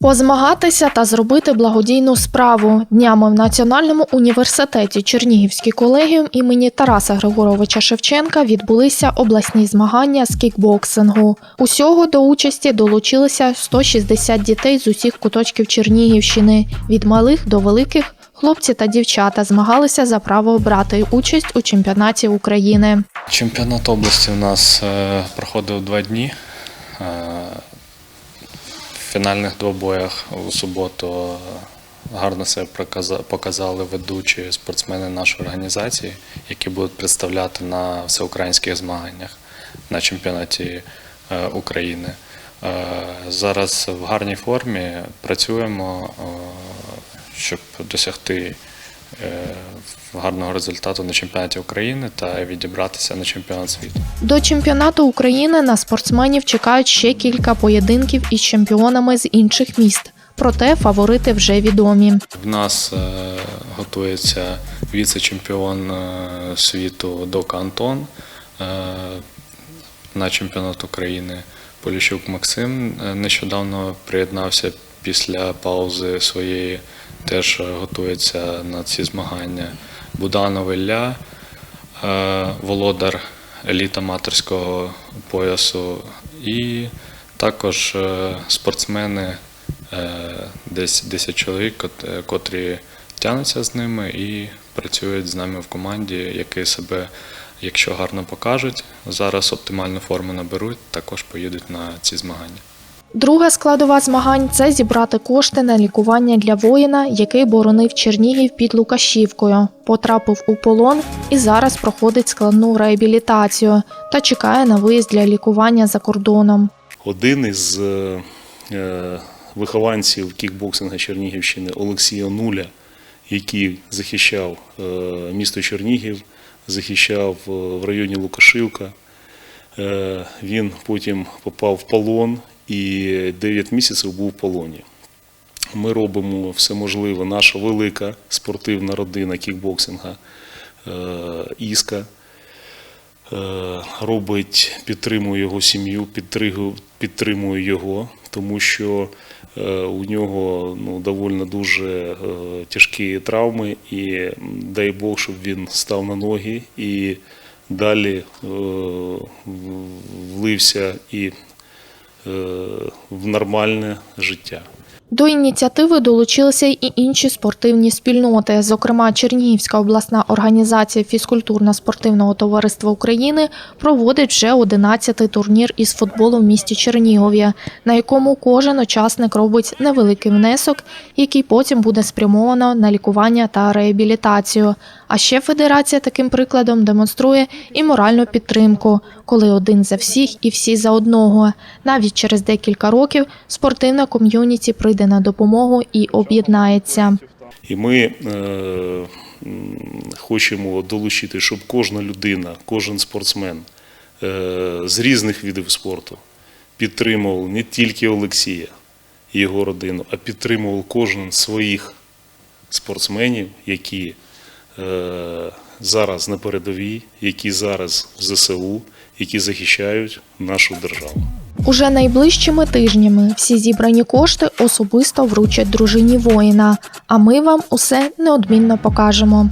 Позмагатися та зробити благодійну справу днями в Національному університеті Чернігівський колегіум імені Тараса Григоровича Шевченка відбулися обласні змагання з кікбоксингу. Усього до участі долучилися 160 дітей з усіх куточків Чернігівщини від малих до великих. Хлопці та дівчата змагалися за право брати участь у чемпіонаті України. Чемпіонат області у нас е, проходив два дні. Фінальних двобоях у суботу е, гарно себе показали ведучі спортсмени нашої організації, які будуть представляти на всеукраїнських змаганнях на чемпіонаті е, України. Е, Зараз в гарній формі працюємо, щоб досягти гарного результату на чемпіонаті України та відібратися на чемпіонат світу. До чемпіонату України на спортсменів чекають ще кілька поєдинків із чемпіонами з інших міст. Проте фаворити вже відомі. В нас е, готується віце-чемпіон е, світу Дока Антон е, на чемпіонат України. Поліщук Максим е, нещодавно приєднався після паузи своєї, теж готується на ці змагання. Буданов Ілля, е, володар еліт аматорського поясу, і також е, спортсмени, е, десь 10 чоловік, котрі тягнуться з ними і працюють з нами в команді, які себе, якщо гарно покажуть, зараз оптимальну форму наберуть, також поїдуть на ці змагання. Друга складова змагань це зібрати кошти на лікування для воїна, який боронив Чернігів під Лукашівкою, потрапив у полон і зараз проходить складну реабілітацію та чекає на виїзд для лікування за кордоном. Один із е, е, вихованців кікбоксинга Чернігівщини Олексій Онуля, який захищав е, місто Чернігів, захищав в районі Лукашівка. Він потім попав в полон і 9 місяців був в полоні. Ми робимо все можливе. Наша велика спортивна родина кікбоксинга е, Іска е, робить, підтримує його сім'ю, підтримує його, тому що е, у нього ну, доволі дуже тяжкі травми, і дай Бог, щоб він став на ноги і далі влився і в нормальне життя. До ініціативи долучилися й інші спортивні спільноти. Зокрема, Чернігівська обласна організація фізкультурно-спортивного товариства України проводить вже 11-й турнір із футболу в місті Чернігові, на якому кожен учасник робить невеликий внесок, який потім буде спрямовано на лікування та реабілітацію. А ще федерація таким прикладом демонструє і моральну підтримку, коли один за всіх і всі за одного. Навіть через декілька років спортивна ком'юніті прийде на допомогу і об'єднається. І ми е, хочемо долучити, щоб кожна людина, кожен спортсмен е, з різних видів спорту підтримував не тільки Олексія і його родину, а підтримував кожен своїх спортсменів, які е, зараз на передовій, які зараз в ЗСУ, які захищають нашу державу. Уже найближчими тижнями всі зібрані кошти особисто вручать дружині воїна. А ми вам усе неодмінно покажемо.